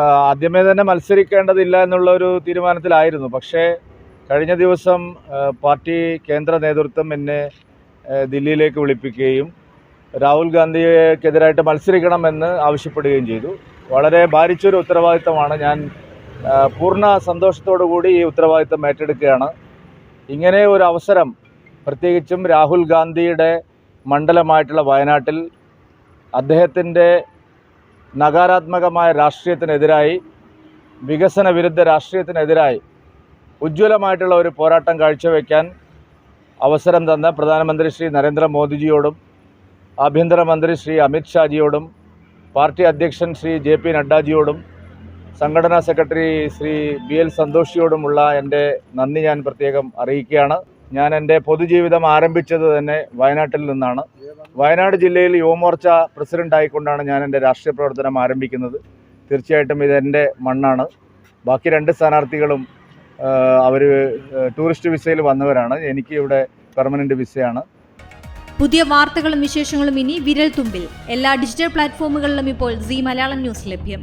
ആദ്യമേ തന്നെ മത്സരിക്കേണ്ടതില്ല എന്നുള്ള ഒരു തീരുമാനത്തിലായിരുന്നു. പക്ഷേ കഴിഞ്ഞ ദിവസം പാർട്ടി കേന്ദ്ര നേതൃത്വം എന്നെ ദില്ലിയിലേക്ക് വിളിപ്പിക്കുകയും രാഹുൽ ഗാന്ധിക്കെതിരായിട്ട് മത്സരിക്കണമെന്ന് ആവശ്യപ്പെടുകയും ചെയ്തു. വളരെ ഭാരിച്ചൊരു ഉത്തരവാദിത്തമാണ്. ഞാൻ പൂർണ സന്തോഷത്തോടു കൂടി ഈ ഉത്തരവാദിത്തം ഏറ്റെടുക്കുകയാണ്. ഇങ്ങനെ ഒരു അവസരം പ്രത്യേകിച്ചും രാഹുൽ ഗാന്ധിയുടെ മണ്ഡലമായിട്ടുള്ള വയനാട്ടിൽ അദ്ദേഹത്തിന്റെ നകാരാത്മകമായ രാഷ്ട്രീയത്തിനെതിരായി വികസന വിരുദ്ധ രാഷ്ട്രീയത്തിനെതിരായി ഉജ്ജ്വലമായിട്ടുള്ള ഒരു പോരാട്ടം കാഴ്ചവെക്കാൻ അവസരം തന്ന പ്രധാനമന്ത്രി ശ്രീ നരേന്ദ്രമോദിജിയോടും ആഭ്യന്തരമന്ത്രി ശ്രീ അമിത് ഷാജിയോടും പാർട്ടി അധ്യക്ഷൻ ശ്രീ ജെ പി നഡ്ഡാജിയോടും സംഘടനാ സെക്രട്ടറി ശ്രീ ബി എൽ സന്തോഷിയോടുമുള്ള എന്റെ നന്ദി ഞാൻ പ്രത്യേകം അറിയിക്കുകയാണ്. ഞാൻ എന്റെ പൊതുജീവിതം ആരംഭിച്ചത് തന്നെ വയനാട്ടിൽ നിന്നാണ്. വയനാട് ജില്ലയിൽ യുവമോർച്ച പ്രസിഡന്റ് ആയിക്കൊണ്ടാണ് ഞാൻ എന്റെ രാഷ്ട്രീയ പ്രവർത്തനം ആരംഭിക്കുന്നത്. തീർച്ചയായിട്ടും ഇതെന്റെ മണ്ണാണ്. ബാക്കി രണ്ട് സ്ഥാനാർത്ഥികളും അവർ ടൂറിസ്റ്റ് വിസയിൽ വന്നവരാണ്. എനിക്ക് ഇവിടെ പെർമനന്റ് വിസയാണ്. പുതിയ വാർത്തകളും വിശേഷങ്ങളും ഇനി വിരൽ തുമ്പിൽ എല്ലാ ഡിജിറ്റൽ പ്ലാറ്റ്ഫോമുകളിലും ഇപ്പോൾ സി മലയാളം ന്യൂസ് ലഭ്യം.